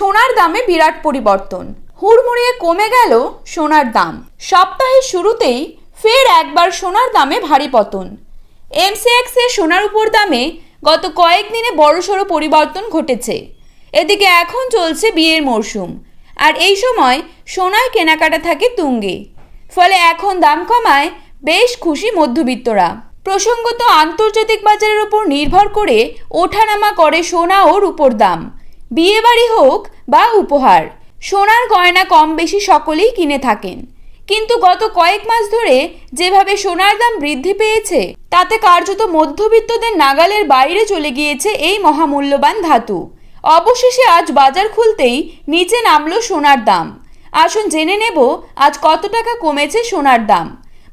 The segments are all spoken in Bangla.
সোনার দামে বিরাট পরিবর্তন। হুড়মুড়িয়ে কমে গেল সোনার দাম। সপ্তাহের শুরুতেই ফের একবার সোনার দামে ভারী পতন। এমসিএক্স সোনার উপর দামে গত কয়েকদিনে বড়সড় পরিবর্তন ঘটেছে। এদিকে এখন চলছে বিয়ের মরশুম আর এই সময় সোনায় কেনাকাটা থাকে তুঙ্গে। ফলে এখন দাম কমায় বেশ খুশি মধ্যবিত্তরা। প্রসঙ্গত আন্তর্জাতিক বাজারের উপর নির্ভর করে ওঠানামা করে সোনা ও রূপোর দাম। বিয়েবাড়ি হোক বা উপহার, সোনার গয়না কম বেশি সকলেই কিনে থাকেন। কিন্তু গত কয়েক মাস ধরে যেভাবে সোনার দাম বৃদ্ধি পেয়েছে, তাতে কার্যত মধ্যবিত্তদের নাগালের বাইরে চলে গিয়েছে এই মহামূল্যবান ধাতু। অবশেষে আজ বাজার খুলতেই নিচে নামলো সোনার দাম। আসুন জেনে নেব আজ কত টাকা কমেছে সোনার দাম।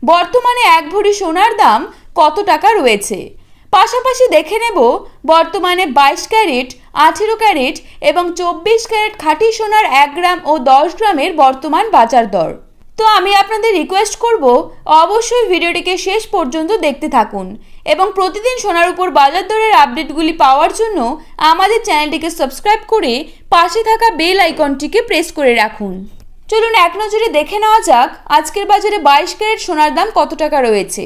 বর্তমানে এক ভরি সোনার দাম কত টাকা রয়েছে? পাশাপাশি দেখে নেব বর্তমানে বাইশ ক্যারেট, আঠেরো ক্যারেট এবং চব্বিশ ক্যারেট খাঁটি সোনার এক গ্রাম ও দশ গ্রামের বর্তমান বাজার দর। তো আমি আপনাদের রিকোয়েস্ট করব, অবশ্যই ভিডিওটিকে শেষ পর্যন্ত দেখতে থাকুন এবং প্রতিদিন সোনার উপর বাজার দরের আপডেটগুলি পাওয়ার জন্য আমাদের চ্যানেলটিকে সাবস্ক্রাইব করে পাশে থাকা বেল আইকনটিকে প্রেস করে রাখুন। চলুন এক নজরে দেখে নেওয়া যাক আজকের বাজারে বাইশ ক্যারেট সোনার দাম কত টাকা রয়েছে।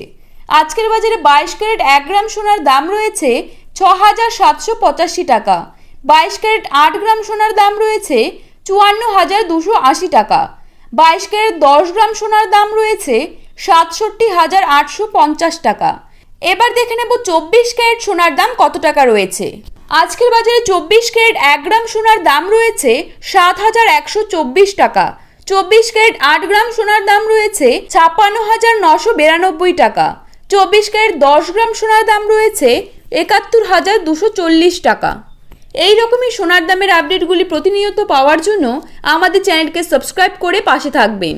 আজকের বাজারে বাইশ ক্যারেট এক গ্রাম সোনার দাম রয়েছে ছ হাজার সাতশো পঁচাশি টাকা। বাইশ ক্যারেট আট গ্রাম সোনার দাম রয়েছে চুয়ান্ন হাজার দুশো আশি টাকা। বাইশ ক্যারেট দশ গ্রাম সোনার দাম রয়েছে সাতষট্টি হাজার আটশো পঞ্চাশ টাকা। এবার দেখে নেব চব্বিশ ক্যারেট সোনার দাম কত টাকা রয়েছে। আজকের বাজারে চব্বিশ ক্যারেট এক গ্রাম সোনার দাম রয়েছে সাত হাজার একশো চব্বিশ টাকা। চব্বিশ ক্যারেট আট গ্রাম সোনার দাম রয়েছে ছাপ্পান্ন হাজার নশো বিরানব্বই টাকা। চব্বিশ ক্যারেট দশ গ্রাম সোনার দাম রয়েছে একাত্তর হাজার দুশো চল্লিশ টাকা। এই রকমই সোনার দামের আপডেটগুলি প্রতিনিয়ত পাওয়ার জন্য আমাদের চ্যানেলকে সাবস্ক্রাইব করে পাশে থাকবেন।